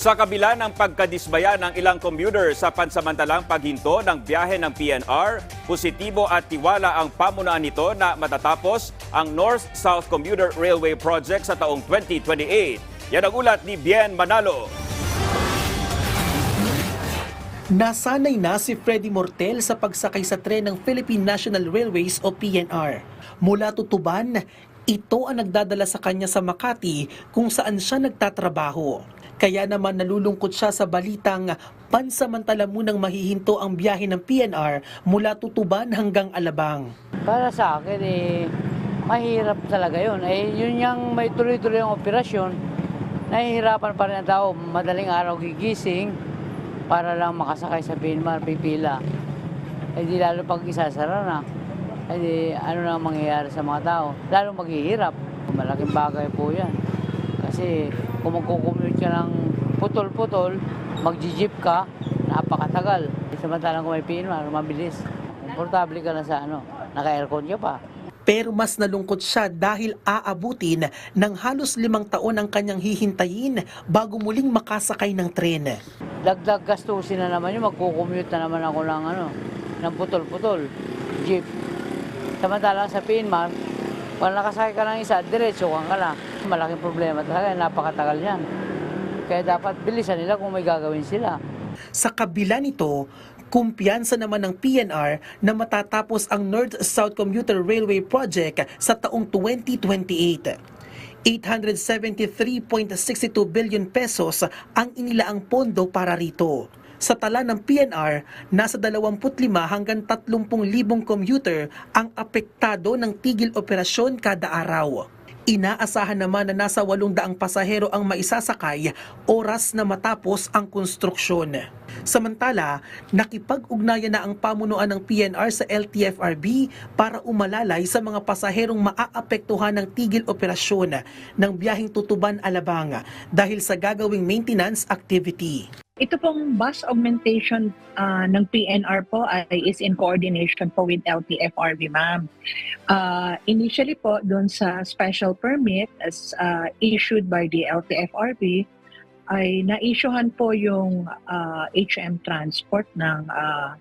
Sa kabila ng pagkadismaya ng ilang commuter sa pansamantalang paghinto ng biyahe ng PNR, positibo at tiwala ang pamunaan nito na matatapos ang North-South Commuter Railway Project sa taong 2028. Yan ang ulat ni Bien Manalo. Nasanay na si Freddy Mortel sa pagsakay sa tren ng Philippine National Railways o PNR. Mula Tutuban, ito ang nagdadala sa kanya sa Makati kung saan siya nagtatrabaho. Kaya naman nalulungkot siya sa balitang pansamantala munang mahihinto ang biyahe ng PNR mula Tutuban hanggang Alabang. Para sa akin, eh, mahirap talaga yun. Eh, yun yung may tuloy-tuloy ang operasyon, nahihirapan pa rin ang tao. Madaling araw gigising para lang makasakay sa Pinmar, pipila. Eh di lalo pag isasara na, eh di ano na ang mangyayari sa mga tao? Lalo maghihirap. Malaking bagay po yan. Kasi kung magkukumute ka ng putol-putol, magji-jeep ka, napakatagal. Samantalang kung may Pinmar, mabilis. Komportable ka na sa ano, naka-aircon ka pa. Pero mas nalungkot siya dahil aabutin ng halos limang taon ang kanyang hihintayin bago muling makasakay ng tren. dagdag gastusin na naman yun, magkukommute na naman ako ng ano, ng putol-putol, jeep. Samantalang sa Pinmar, pag nakasakay ka ng isa, diretso ka na. Malaking problema talaga, napakatagal yan. Kaya dapat bilisan nila kung may gagawin sila. Sa kabila nito, kumpiyansa naman ng PNR na matatapos ang North-South Commuter Railway Project sa taong 2028. 873.62 billion pesos ang inilaang pondo para rito. Sa tala ng PNR, nasa 25 hanggang 30 libong commuter ang apektado ng tigil operasyon kada araw. Inaasahan naman na nasa 800 pasahero ang maisasakay oras na matapos ang konstruksyon. Samantala, nakipag-ugnayan na ang pamunuan ng PNR sa LTFRB para umalalay sa mga pasaherong maaapektuhan ng tigil operasyon ng biyaheng tutuban-alabang dahil sa gagawing maintenance activity. Ito pong bus augmentation ah, ng PNR po ay is in coordination po with LTFRB, ma'am. Ah, initially po, doon sa special permit as ah, issued by the LTFRB, ay na-issuehan po yung ah, HM Transport ng ah,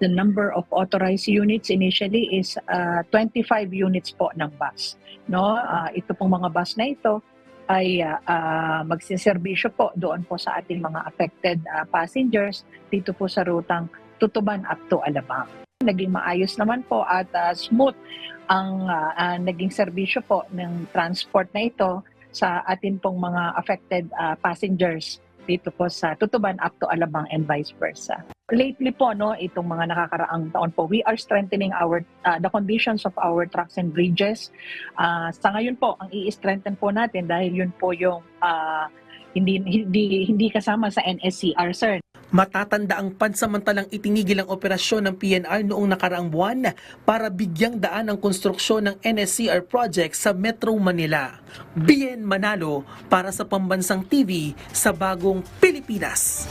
the number of authorized units initially is ah, 25 units po ng bus. No? Ah, ito pong mga bus na ito ay ah, ah, magsiservisyo po doon po sa ating mga affected ah, passengers dito po sa rutang Tutuban up to Alabang. Naging maayos naman po at ah, smooth ang ah, ah, naging serbisyo po ng transport na ito sa atin pong mga affected ah, passengers dito po sa Tutuban up to Alabang and vice versa. Lately po no itong mga nakakaraang taon po we are strengthening our ah, the conditions of our trucks and bridges Ah, sa ngayon po, ang i-strengthen po natin dahil yun po yung ah, hindi hindi hindi kasama sa NSCR sir. Matatanda ang pansamantalang itinigil ang operasyon ng PNR noong nakaraang buwan para bigyang daan ang konstruksyon ng NSCR project sa Metro Manila. Bien Manalo para sa Pambansang TV sa Bagong Pilipinas.